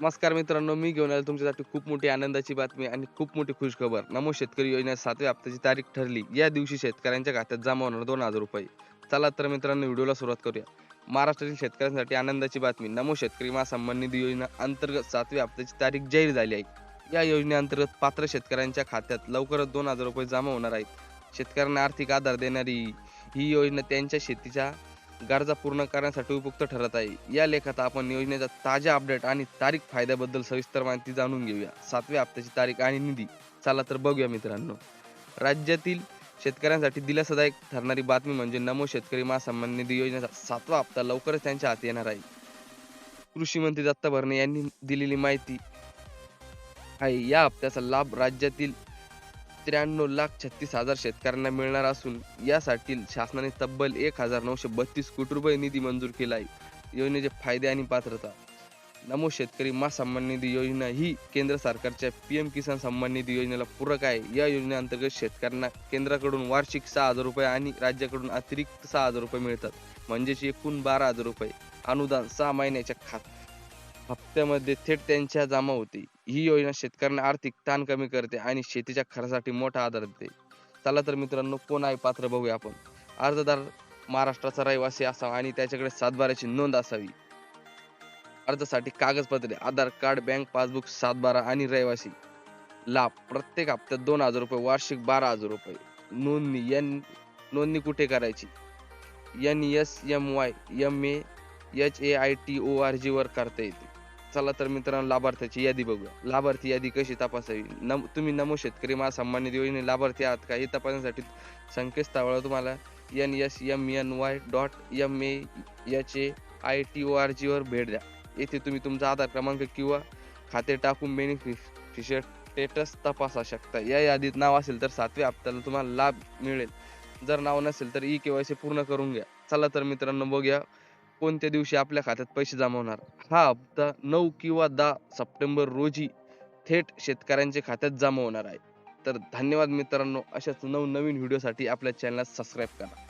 नमस्कार मित्रांनो मी घेऊन आलो तुमच्यासाठी खूप मोठी आनंदाची बातमी आणि खूप मोठी खुशखबर नमो शेतकरी योजना सातव्या हप्त्याची तारीख ठरली. या दिवशी शेतकऱ्यांच्या खात्यात जमा होणार दोन हजार रुपये. चला तर मित्रांनो व्हिडिओला सुरुवात करूया. महाराष्ट्रातील शेतकऱ्यांसाठी आनंदाची बातमी. नमो शेतकरी महासन्मान निधी योजना अंतर्गत सातव्या हप्त्याची तारीख जाहीर झाली आहे. या योजनेअंतर्गत पात्र शेतकऱ्यांच्या खात्यात लवकरच दोन हजार रुपये जमा होणार आहेत. शेतकऱ्यांना आर्थिक आधार देणारी ही योजना त्यांच्या शेतीच्या गरजा पूर्ण करण्यासाठी उपयुक्त ठरत आहे. या लेखात आपण योजनेचा ताज्या अपडेट आणि तारीख फायद्याबद्दल सविस्तर माहिती जाणून घेऊया. सातव्या हप्त्याची तारीख आणि निधी. चला तर बघूया मित्रांनो. राज्यातील शेतकऱ्यांसाठी दिलासादायक ठरणारी बातमी म्हणजे नमो शेतकरी महासन्मान निधी योजनेचा सातवा हप्ता लवकरच त्यांच्या हाती येणार आहे. कृषी मंत्री दत्ता भरणे यांनी दिलेली माहिती आहे. या हप्त्याचा लाभ राज्यातील त्र्याण्णव लाख छत्तीस हजार शेतकऱ्यांना मिळणार असून यासाठी शासनाने तब्बल एक हजार नऊशे बत्तीस कोटी रुपये निधी मंजूर केला आहे योजनेचे फायदे आणि पात्रता. नमो शेतकरी मा सन्मान निधी योजना ही केंद्र सरकारच्या पी एम किसान सन्मान निधी योजनेला पूरक आहे. या योजनेअंतर्गत शेतकऱ्यांना केंद्राकडून वार्षिक सहा हजार रुपये आणि राज्याकडून अतिरिक्त सहा हजार रुपये मिळतात. म्हणजेच एकूण बारा हजार रुपये. अनुदान सहा महिन्याच्या खात हप्त्यामध्ये थेट त्यांच्या जमा होते. ही योजना शेतकऱ्यांना आर्थिक ताण कमी करते आणि शेतीच्या खर्चासाठी मोठा आधार देते. चला तर मित्रांनो कोण आहे पात्र बघूया आपण. अर्जदार महाराष्ट्राचा रहिवासी असावा आणि त्याच्याकडे सातबाराची नोंद असावी. अर्जासाठी कागदपत्रे आधार कार्ड बँक पासबुक सातबारा आणि रहिवासी. लाभ प्रत्येक हप्त्यात दोन हजार रुपये वार्षिक बारा हजार रुपये. नोंदणी एन नोंदणी कुठे करायची? N S M Y M A H A I T O R G वर करता येते. चला तर मित्रांनो लाभार्थ्याची यादी बघूया. लाभार्थी यादी कशी तपासावी? नम तुम्ही नमो शेतकरी मा निधी योजने लाभार्थी आहात का? हे तपासण्यासाठी संकेतस्थळावर तुम्हाला N S M N Y dot M A H A I T O R जीवर भेट द्या. येथे तुम्ही तुमचा आधार क्रमांक किंवा खाते टाकून बेनिफिशियर स्टेटस तपासा शकता. या यादीत नाव असेल तर सातव्या हप्त्याला तुम्हाला लाभ मिळेल. जर नाव नसेल तर ई के वाय सी पूर्ण करून घ्या. चला तर मित्रांनो बघूया. कोणत्या दिवशी आपल्या खात्यात पैसे जमा होणार हा हप्ता नऊ किंवा दहा सप्टेंबर रोजी थेट शेतकऱ्यांच्या खात्यात जमा होणार आहे. तर धन्यवाद मित्रांनो अशाच नवनवीन व्हिडिओसाठी आपल्या चॅनलला सबस्क्राईब करा.